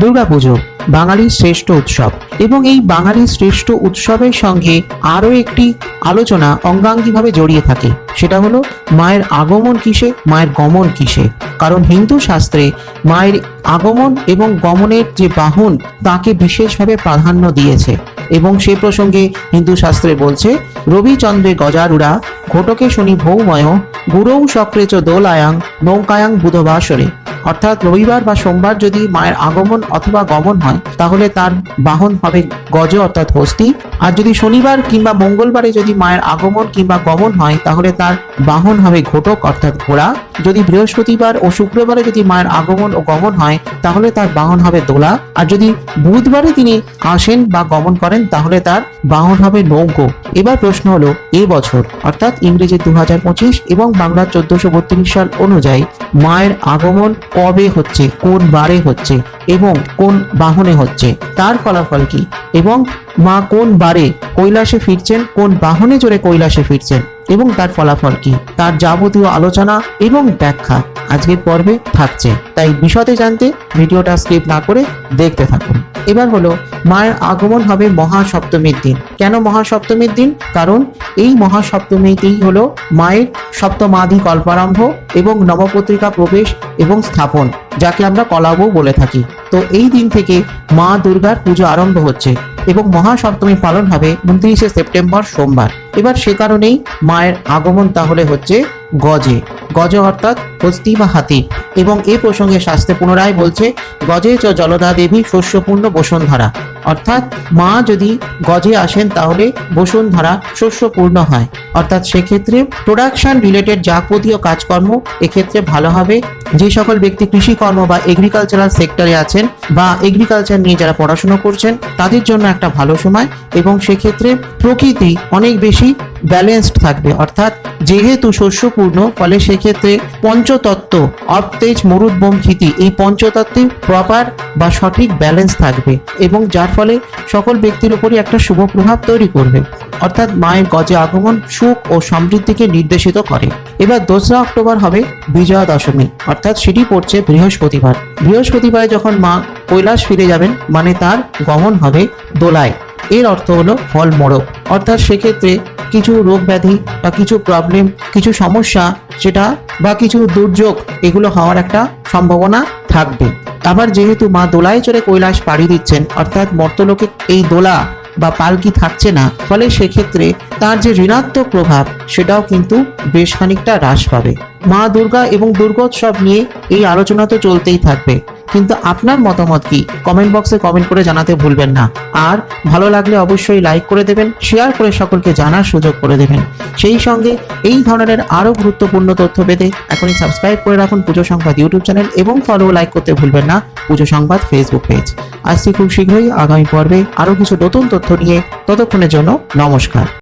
দুর্গাপুজো, বাঙালির শ্রেষ্ঠ উৎসব এবং এই বাঙালির শ্রেষ্ঠ উৎসবের সঙ্গে আরও একটি আলোচনা অঙ্গাঙ্গিভাবে জড়িয়ে থাকে। সেটা হলো মায়ের আগমন কিসে, মায়ের গমন কিসে। কারণ হিন্দু শাস্ত্রে মায়ের আগমন এবং গমনের যে বাহন, তাকে বিশেষভাবে প্রাধান্য দিয়েছে এবং সে প্রসঙ্গে হিন্দু শাস্ত্রে বলছে রবিচন্দ্রে গজারুড়া, ঘটকে শনি ভৌময়, গুরৌ সক্রেচ দোলায়াং, নৌকায়াং বুধবাসরে। অর্থাৎ রবিবার বা সোমবার যদি মায়ের আগমন অথবা গমন হয়, তাহলে তার বাহন হবে গজ অর্থাৎ হস্তি। আর যদি শনিবার কিংবা মঙ্গলবারে যদি মায়ের আগমন কিংবা গমন হয়, তাহলে তার বাহন হবে ঘটক অর্থাৎ ঘোড়া। যদি বৃহস্পতিবার ও শুক্রবারে যদি মায়ের আগমন ও গমন হয়, তাহলে তার বাহন হবে দোলা। আর যদি বুধবারে তিনি আসেন বা গমন করেন, তাহলে তার বাহন হবে নৌকো। এবার প্রশ্ন হলো, এ বছর, অর্থাৎ ইংরেজি দু হাজার পঁচিশ এবং বাংলার চোদ্দশো সাল অনুযায়ী মায়ের আগমন কবে হচ্ছে, কোন বারে হচ্ছে এবং কোন বাহনে হচ্ছে, তার ফলাফল কি? এবং মা কোন বারে কৈলাসে ফিরছেন, কোন বাহনে জোরে কৈলাসে ফিরছেন? এবং তার ফলাফল কি? তার যাবতীয় আলোচনা এবং ব্যাখ্যা আজকের পর্বে থাকছে। তাই বিশদে জানতে ভিডিওটা স্কিপ না করে দেখতে থাকুন। এবার হলো, মায়ের আগমন হবে মহাসপ্তমীর দিন। কেন মহাসপ্তমীর দিন? কারণ এই মহাসপ্তমীতেই হলো মায়ের সপ্তমাদি কল্পারম্ভ এবং নবপত্রিকা প্রবেশ এবং স্থাপন, যাকে আমরা কলাবও বলে থাকি। তো এই দিন থেকে মা দুর্গার পুজো আরম্ভ হচ্ছে এবং মহাসপ্তমী পালন হবে উনত্রিশে সেপ্টেম্বর সোমবার। এবার সে কারণেই মায়ের আগমন তাহলে হচ্ছে গজে। গজ অর্থাৎ হস্তি বা হাতি। এবং এ প্রসঙ্গে শাস্ত্রে পুনরায় বলছে, গজে চ জলদা দেবী শস্যপূর্ণ বসুন্ধরা। অর্থাৎ মা যদি গজে আসেন তাহলে বসুন্ধরা শস্যপূর্ণ হয়। অর্থাৎ সেক্ষেত্রে প্রোডাকশন রিলেটেড যাবতীয় কাজকর্ম এক্ষেত্রে ভালো হবে। যে সকল ব্যক্তি কৃষিকর্ম বা এগ্রিকালচারাল সেক্টরে আছেন বা এগ্রিকালচার নিয়ে যারা পড়াশোনা করছেন, তাদের জন্য একটা ভালো সময়। এবং সেক্ষেত্রে প্রকৃতি অনেক বেশি ব্যালেন্সড থাকবে। অর্থাৎ যেহেতু শস্যপূর্ণ, ফলে সেক্ষেত্রে পঞ্চতত্ত্ব অবতেজ মরুদ বোম ক্ষিতি এই পঞ্চতত্ত্বে প্রপার বা সঠিক ব্যালেন্স থাকবে এবং যার ফলে সকল ব্যক্তির উপরই একটা শুভ প্রভাব তৈরি করবে। অর্থাৎ মায়ের গজে আগমন সুখ ও সমৃদ্ধিকে নির্দেশিত করে। এবার দোসরা অক্টোবর হবে বিজয়া দশমী অর্থাৎ সেটি পড়ছে বৃহস্পতিবার। বৃহস্পতিবার যখন মা কৈলাস ফিরে যাবেন মানে তার গমন হবে দোলায়। এর অর্থ হলো ফল মোড়ক অর্থাৎ সেক্ষেত্রে কিছু রোগ ব্যাধি বা কিছু প্রবলেম কিছু সমস্যা সেটা বা কিছু দুর্যোগ, এগুলো হওয়ার একটা সম্ভাবনা থাকবে। আবার যেহেতু মা দোলায় চড়ে কৈলাস পাড়ি দিচ্ছেন, অর্থাৎ মর্তলোকে এই দোলা বা পালকি থাকছে না, ফলে সেক্ষেত্রে তার যে ঋণাত্মক প্রভাব, সেটাও কিন্তু বেশ খানিকটা হ্রাস পাবে। মা দুর্গা এবং দুর্গোৎসব নিয়ে এই আলোচনা তো চলতেই থাকবে। কিন্তু আপনার মতামত কি? কমেন্ট বক্সে কমেন্ট করে জানাতে ভুলবেন না। আর ভালো লাগলে অবশ্যই লাইক করে দেবেন শেয়ার করে সকলকে জানার সুযোগ করে দেবেন। সেই সঙ্গে এই ধরনের আরও গুরুত্বপূর্ণ তথ্য পেতে এখনই সাবস্ক্রাইব করে রাখুন পুজো সংবাদ ইউটিউব চ্যানেল এবং ফলো লাইক করতে ভুলবেন না পুজো সংবাদ ফেসবুক পেজ আসছি খুব শীঘ্রই আগামী পর্বে আরও কিছু নতুন তথ্য নিয়ে ততক্ষণের জন্য নমস্কার।